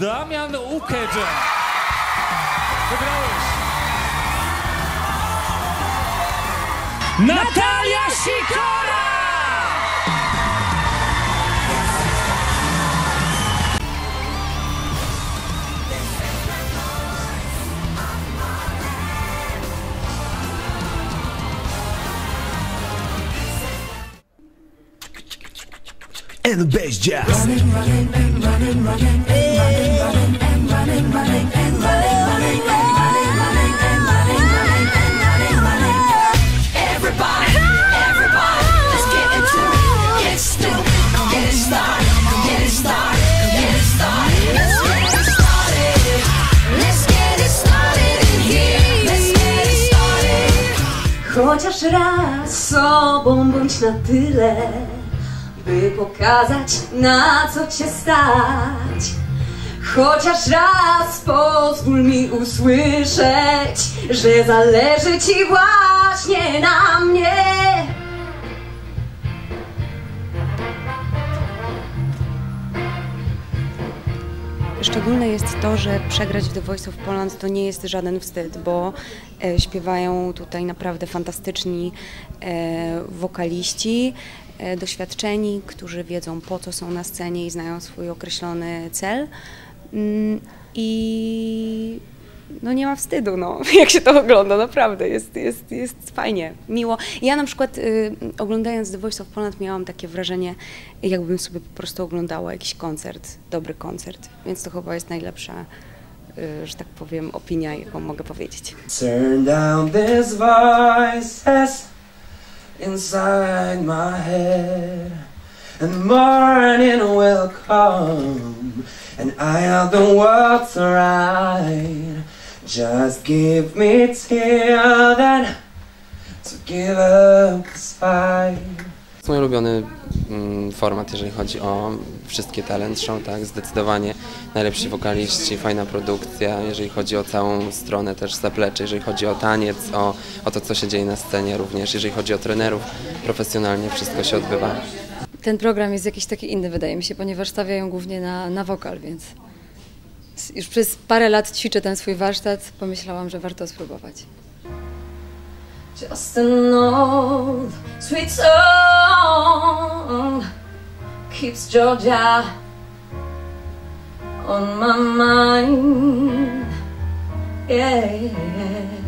Damian Ukedże. Wygrałeś. Natalia Sikora! and the bass jazz. Everybody, everybody, let's get into it. Get stupid, get it started, get it started, get it started. Let's get it started. Let's get it started in here. Let's get it started. Chociaż raz sobą bądź na tyle, by pokazać na co cię stać. Chociaż raz pozwól mi usłyszeć, że zależy ci właśnie na mnie. Szczególne jest to, że przegrać w The Voice of Poland to nie jest żaden wstyd, bo e, śpiewają tutaj naprawdę fantastyczni e, wokaliści, e, doświadczeni, którzy wiedzą po co są na scenie i znają swój określony cel. Mm, I no nie ma wstydu, no, jak się to ogląda, naprawdę, jest, jest, jest fajnie, miło. Ja na przykład y, oglądając The Voice of Poland miałam takie wrażenie, jakbym sobie po prostu oglądała jakiś koncert, dobry koncert, więc to chyba jest najlepsza, y, że tak powiem, opinia, jaką mogę powiedzieć. Turn down voices inside my head, and morning will come, and the world to. Just give me till then to give up this fight. To jest mój ulubiony mm, format, jeżeli chodzi o wszystkie talent show, tak? Zdecydowanie najlepsi wokaliści, fajna produkcja, jeżeli chodzi o całą stronę też zaplecze, jeżeli chodzi o taniec, o, o to, co się dzieje na scenie również, jeżeli chodzi o trenerów, profesjonalnie wszystko się odbywa. Ten program jest jakiś taki inny, wydaje mi się, ponieważ stawiają głównie na, na wokal, więc już przez parę lat ćwiczę ten swój warsztat. Pomyślałam, że warto spróbować. Just an old sweet song keeps Georgia on my mind. Yeah.